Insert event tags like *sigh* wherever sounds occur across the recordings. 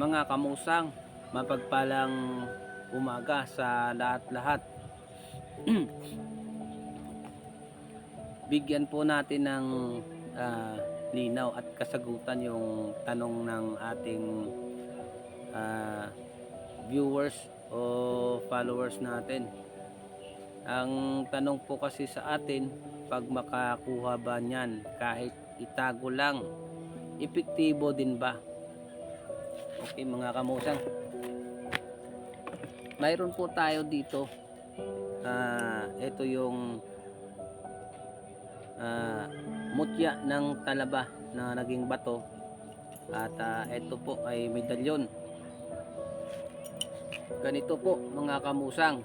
mga kamusang, mapagpalang umaga sa lahat-lahat. *clears throat* Bigyan po natin ng ah, linaw at kasagutan yung tanong ng ating ah, viewers o followers natin. Ang tanong po kasi sa atin, pag makakuha ba niyan kahit itago lang, epektibo din ba? Okay mga kamusang. Mayroon po tayo dito. Ah, ito yung ah, mutya ng talaba na naging bato. At ah, ito po ay medalyon. Ganito po mga kamusang.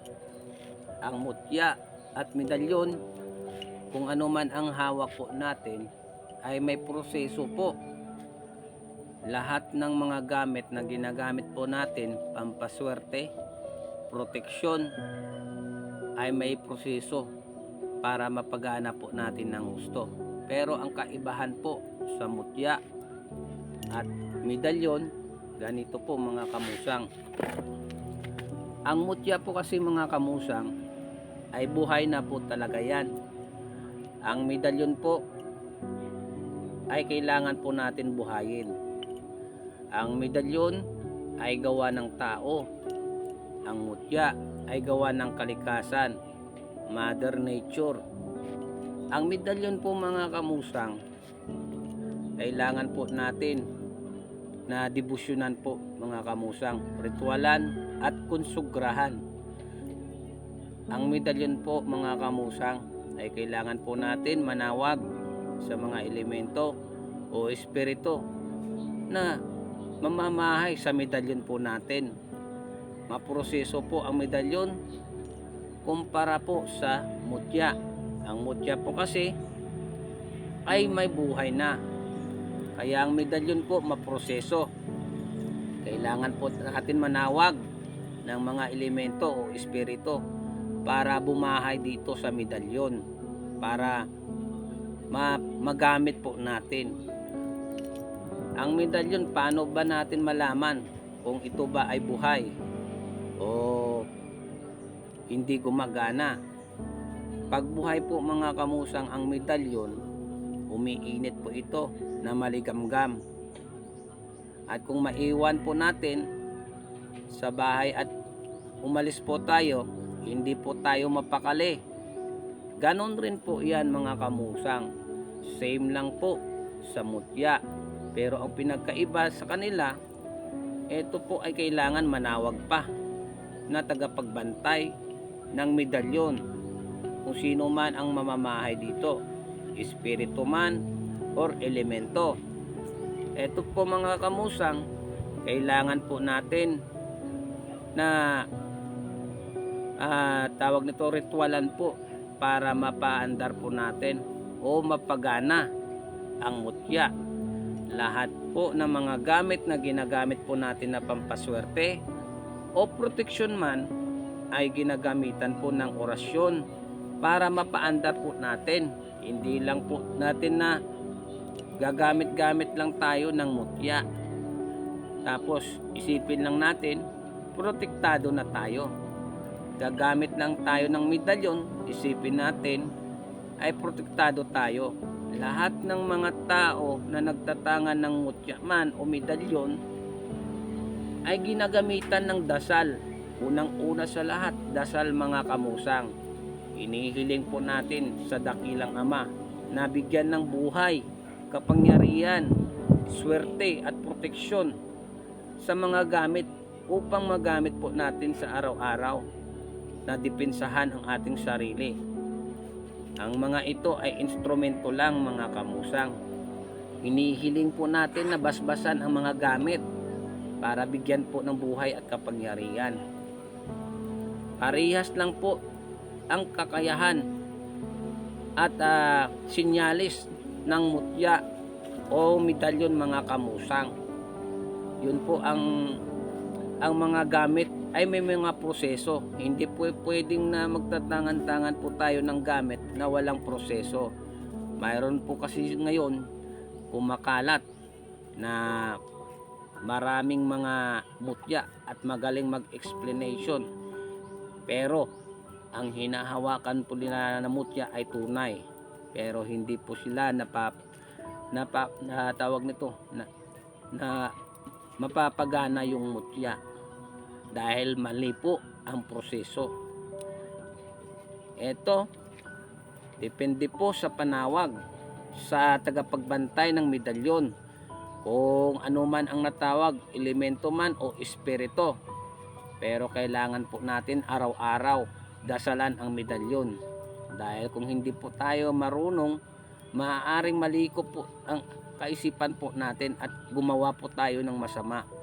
Ang mutya at medalyon kung ano man ang hawak po natin ay may proseso po lahat ng mga gamit na ginagamit po natin pampaswerte proteksyon ay may proseso para mapagana po natin ng gusto. Pero ang kaibahan po sa mutya at medalyon ganito po mga kamusang. Ang mutya po kasi mga kamusang ay buhay na po talaga yan. Ang medalyon po ay kailangan po natin buhayin ang medalyon ay gawa ng tao. Ang mutya ay gawa ng kalikasan, Mother Nature. Ang medalyon po mga kamusang, kailangan po natin na debusyonan po mga kamusang, ritualan at konsugrahan. Ang medalyon po mga kamusang ay kailangan po natin manawag sa mga elemento o espiritu na mamamahay sa medalyon po natin. Maproseso po ang medalyon kumpara po sa mutya. Ang mutya po kasi ay may buhay na. Kaya ang medalyon po maproseso. Kailangan po natin manawag ng mga elemento o espiritu para bumahay dito sa medalyon para ma- magamit po natin ang medalyon, paano ba natin malaman kung ito ba ay buhay o hindi gumagana? Pag buhay po mga kamusang ang medalyon, umiinit po ito na maligamgam. At kung maiwan po natin sa bahay at umalis po tayo, hindi po tayo mapakali. Ganon rin po yan mga kamusang. Same lang po sa mutya. Pero ang pinagkaiba sa kanila, ito po ay kailangan manawag pa na tagapagbantay ng medalyon kung sino man ang mamamahay dito, espiritu man or elemento. Ito po mga kamusang, kailangan po natin na ah, tawag nito ritualan po para mapaandar po natin o mapagana ang mutya lahat po ng mga gamit na ginagamit po natin na pampaswerte o proteksyon man ay ginagamitan po ng orasyon para mapaandar po natin. Hindi lang po natin na gagamit-gamit lang tayo ng mutya. Tapos isipin lang natin, protektado na tayo. Gagamit lang tayo ng medalyon, isipin natin ay protektado tayo lahat ng mga tao na nagtatangan ng mutya man o medalyon ay ginagamitan ng dasal. Unang-una sa lahat, dasal mga kamusang. Inihiling po natin sa dakilang ama na bigyan ng buhay, kapangyarihan, swerte at proteksyon sa mga gamit upang magamit po natin sa araw-araw na depensahan ang ating sarili. Ang mga ito ay instrumento lang mga kamusang. Hinihiling po natin na basbasan ang mga gamit para bigyan po ng buhay at kapangyarihan. Parehas lang po ang kakayahan at ah, sinyalis ng mutya o medalyon mga kamusang. Yun po ang ang mga gamit ay may mga proseso. Hindi po pwedeng na magtatangan-tangan po tayo ng gamit na walang proseso. Mayroon po kasi ngayon kumakalat na maraming mga mutya at magaling mag-explanation. Pero ang hinahawakan po nila na mutya ay tunay. Pero hindi po sila napa, napa, na tawag nito na, na mapapagana yung mutya dahil mali po ang proseso. Ito, depende po sa panawag sa tagapagbantay ng medalyon kung ano man ang natawag, elemento man o espirito. Pero kailangan po natin araw-araw dasalan ang medalyon. Dahil kung hindi po tayo marunong, maaaring maliko po ang kaisipan po natin at gumawa po tayo ng masama.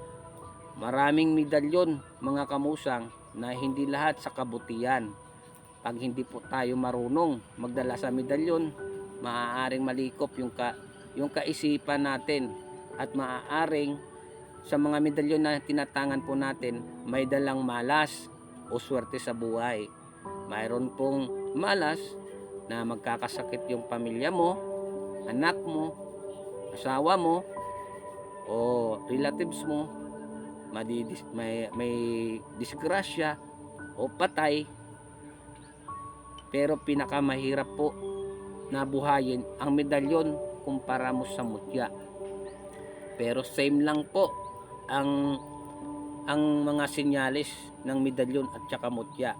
Maraming medalyon mga kamusang na hindi lahat sa kabutihan. Pag hindi po tayo marunong magdala sa medalyon, maaaring malikop yung ka, yung kaisipan natin at maaaring sa mga medalyon na tinatangan po natin may dalang malas o swerte sa buhay. Mayroon pong malas na magkakasakit yung pamilya mo, anak mo, asawa mo, o relatives mo, madidis, may, may disgrasya o patay. Pero pinakamahirap po na buhayin ang medalyon kumpara mo sa mutya. Pero same lang po ang ang mga sinyalis ng medalyon at saka mutya.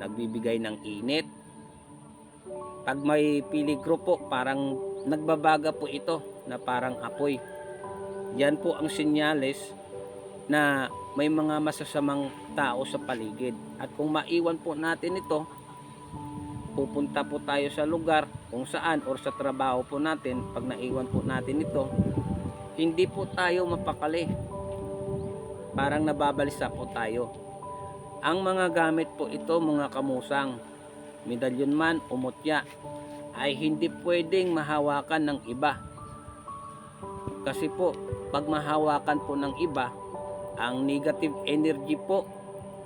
Nagbibigay ng init. Pag may peligro po, parang nagbabaga po ito na parang apoy. Yan po ang sinyalis na may mga masasamang tao sa paligid. At kung maiwan po natin ito, pupunta po tayo sa lugar kung saan or sa trabaho po natin, pag naiwan po natin ito, hindi po tayo mapakali. Parang nababalisa po tayo. Ang mga gamit po ito mga kamusang, medalyon man o mutya, ay hindi pwedeng mahawakan ng iba. Kasi po, pag mahawakan po ng iba, ang negative energy po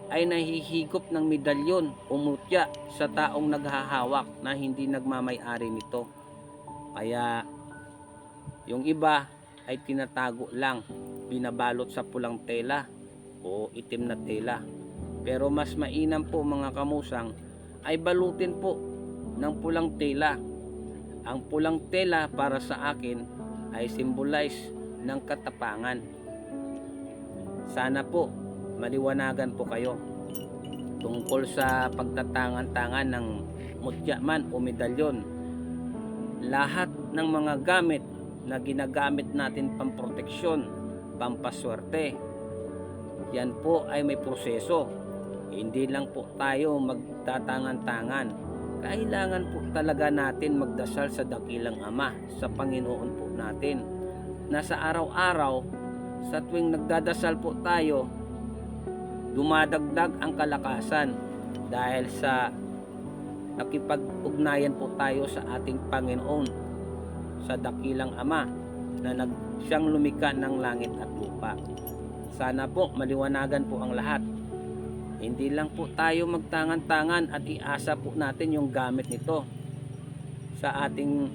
ay nahihigop ng medalyon o mutya sa taong naghahawak na hindi nagmamay-ari nito. Kaya yung iba ay tinatago lang, binabalot sa pulang tela o itim na tela. Pero mas mainam po mga kamusang ay balutin po ng pulang tela. Ang pulang tela para sa akin ay symbolize ng katapangan. Sana po maliwanagan po kayo tungkol sa pagtatangan-tangan ng mutya man o medalyon. Lahat ng mga gamit na ginagamit natin pamproteksyon, pampaswerte, yan po ay may proseso. Hindi lang po tayo magtatangan-tangan. Kailangan po talaga natin magdasal sa dakilang Ama, sa Panginoon po natin. Na sa araw-araw, sa tuwing nagdadasal po tayo, dumadagdag ang kalakasan dahil sa nakipag-ugnayan po tayo sa ating Panginoon sa dakilang Ama na nag, siyang lumika ng langit at lupa. Sana po maliwanagan po ang lahat. Hindi lang po tayo magtangan-tangan at iasa po natin yung gamit nito sa ating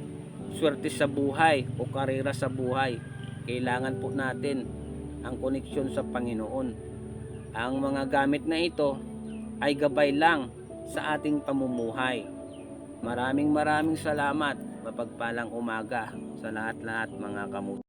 swerte sa buhay o karera sa buhay. Kailangan po natin ang koneksyon sa Panginoon. Ang mga gamit na ito ay gabay lang sa ating pamumuhay. Maraming maraming salamat. Mapagpalang umaga sa lahat-lahat mga kamut.